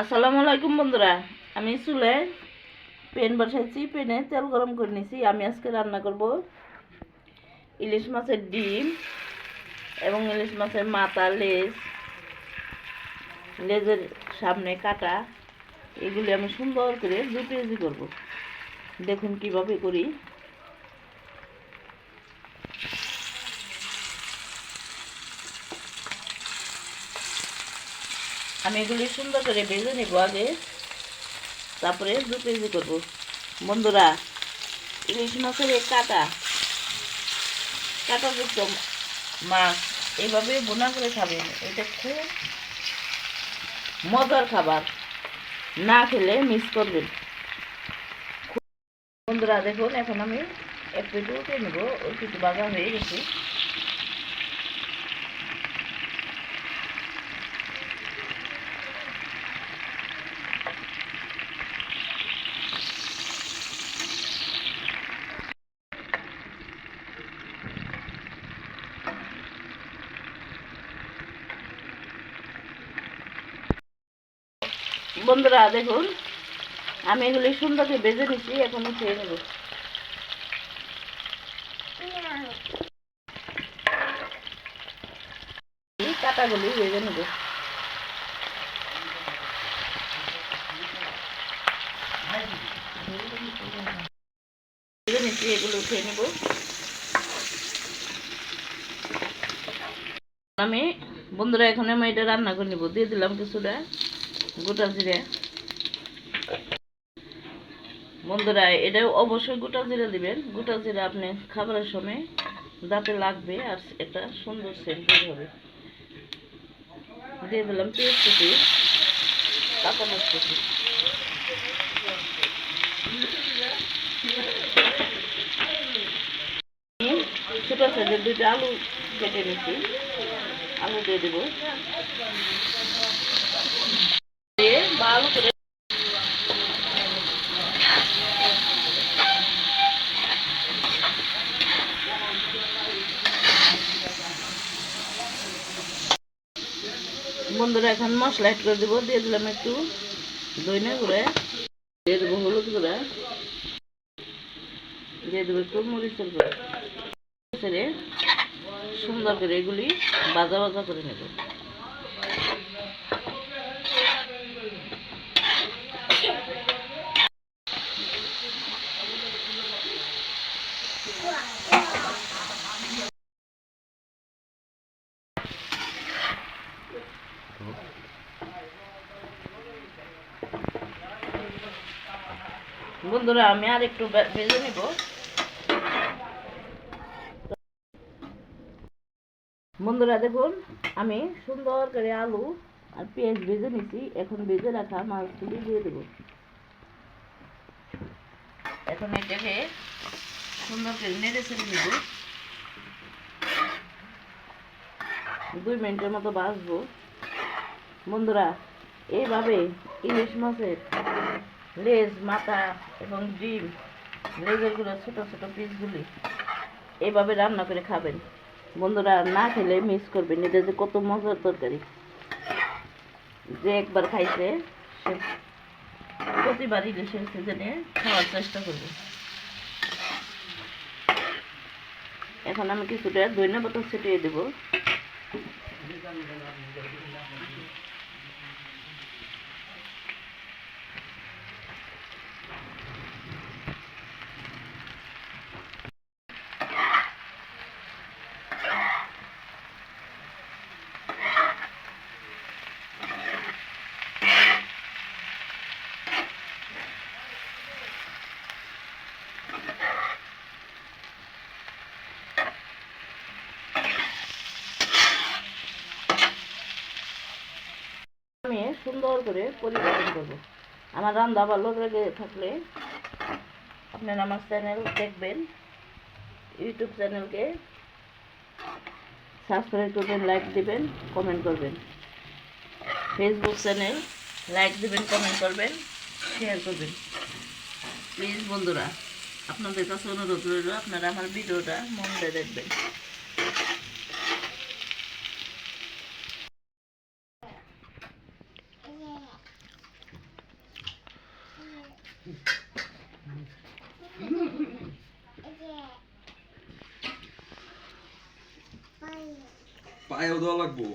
আসসালামু আলাইকুম বন্ধুরা। আমি চুলে পেন বসাইছি, পেনে তেল গরম করে নিয়েছি আমি আজকে রান্না করব ইলিশ মাছের ডিম এবং ইলিশ মাছের মাথা, লেজ, লেজের সামনে কাটা। এগুলি আমি সুন্দর করে দু কেজি করব। দেখুন কীভাবে করি। আমি এগুলি সুন্দর করে ভেজে নেব আগে। তারপরে দু কেজি করব। বন্ধুরা, ইলিশ মাছের এই কাটা, কাটাযুক্ত মাছ এইভাবে বোনা করে খাবেন। এটা খুব মজার খাবার। না খেলে মিস করবেন। বন্ধুরা, দেখুন, এখন আমি এক পেটে উঠে নেব। ওই কিছু বাজা হয়ে গেছে। বন্ধুরা, দেখুন, আমি এগুলি সুন্দরকে বেজে নিচ্ছি এখন খেয়ে নেব। কাটাগুলি বেজে নেব। বেজে নিচ্ছি, এগুলো আমি, বন্ধুরা, এখন আমি এটা রান্না করে নেব। দিয়ে দিলাম কিছুটা। গোটা জিরে। বন্ধুরা এটা অবশ্যই গোটা জিরে দিবেন। গোটা জিরে আপনি খাবারের সময় দাঁতে লাগবে আর একটা সুন্দর সেন্ট হবে। দিয়ে দিলাম পেঁয়াজ কুচি কাঁচা মাছ কুচি ছোটো সাইজের দুইটা আলু কেটে নিচ্ছি। আলু দিয়ে দেবো দিয়ে ভালো করে বন্ধুরা, এখন মশলা এড করে দেবো, দিয়ে দিলাম একটু দইনা গুঁড়া। দিয়ে দেবো হলুদ গুঁড়া। দিয়ে দেবো একটু মরিচের গুঁড়া। সুন্দর করে এগুলি বাজা বাজা করে নেব। বন্ধুরা, আমি আর একটু ভেজে নিব। বন্ধুরা, দেখুন, আমি সুন্দর করে আলু আর পেঁয়াজ ভেজে নিছি। এখন ভেজে রাখা মাছগুলি দিয়ে দেবো। এখন এটাকে সুন্দর করে নেড়ে ছেড়ে দেব দুই মিনিটের মতো বাসবো বন্ধুরা, এইভাবে ইলিশ মাছের লেজ, মাথা এবং ডিম লেজেরগুলো ছোটো ছোটো পিসগুলি এভাবে রান্না করে খাবেন। বন্ধুরা না খেলে মিস করবেন। এটা যে কত মজার তরকারি। যে একবার খাইছে, সে প্রতিবার ইলিশের সিজনে খাওয়ার চেষ্টা করবে। এখন আমি কিছুটা দইনা পাতা ছিটিয়ে দেবো। আমি সুন্দর করে পরিবেশন করব। আমার রান্না ভালো লেগে থাকলে আপনারা আমার চ্যানেল দেখবেন ইউটিউব চ্যানেলকে সাবস্ক্রাইব করবেন লাইক দিবেন কমেন্ট করবেন। ফেসবুক চ্যানেল লাইক দিবেন কমেন্ট করবেন শেয়ার করবেন। প্লিজ বন্ধুরা, আপনাদের কাছে অনুরোধ রইল, আপনারা আমার ভিডিওটা মন দিয়ে দেখবেন। পায়েও দেওয়া লাগবো